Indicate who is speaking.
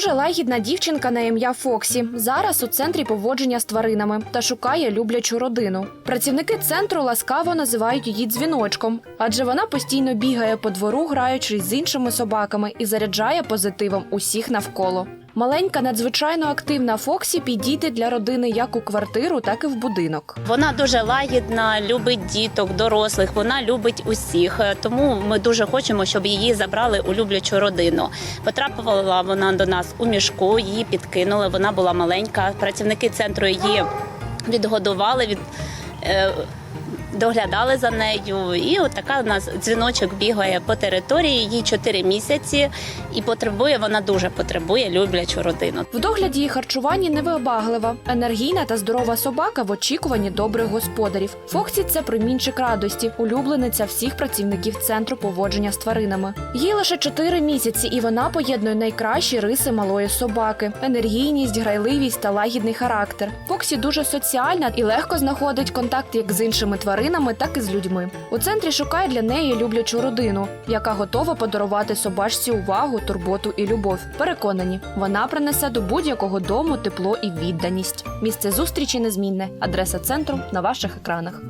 Speaker 1: Дуже лагідна дівчинка на ім'я Фоксі. Зараз у центрі поводження з тваринами та шукає люблячу родину. Працівники центру ласкаво називають її дзвіночком, адже вона постійно бігає по двору, граючись з іншими собаками, і заряджає позитивом усіх навколо. Маленька надзвичайно активна Фоксі підійде для родини як у квартиру, так і в будинок.
Speaker 2: Вона дуже лагідна, любить діток, дорослих. Вона любить усіх. Е, Тому ми дуже хочемо, щоб її забрали у люблячу родину. Потрапила вона до нас у мішку, її підкинули. Вона була маленька. Працівники центру її відгодували від. Доглядали за нею, і от така у нас дзвіночок бігає по території. Їй 4 місяці, і потребує вона дуже потребує люблячу родину.
Speaker 1: В догляді і харчуванні невибаглива, енергійна та здорова собака в очікуванні добрих господарів. Фоксі це примінчик радості, улюблениця всіх працівників центру поводження з тваринами. Їй лише 4 місяці, і вона поєднує найкращі риси малої собаки: енергійність, грайливість та лагідний характер. Фоксі дуже соціальна і легко знаходить контакт як з іншими тваринами, так і з людьми. У центрі шукає для неї люблячу родину, яка готова подарувати собачці увагу, турботу і любов. Переконані, вона принесе до будь-якого дому тепло і відданість. Місце зустрічі незмінне. Адреса центру на ваших екранах.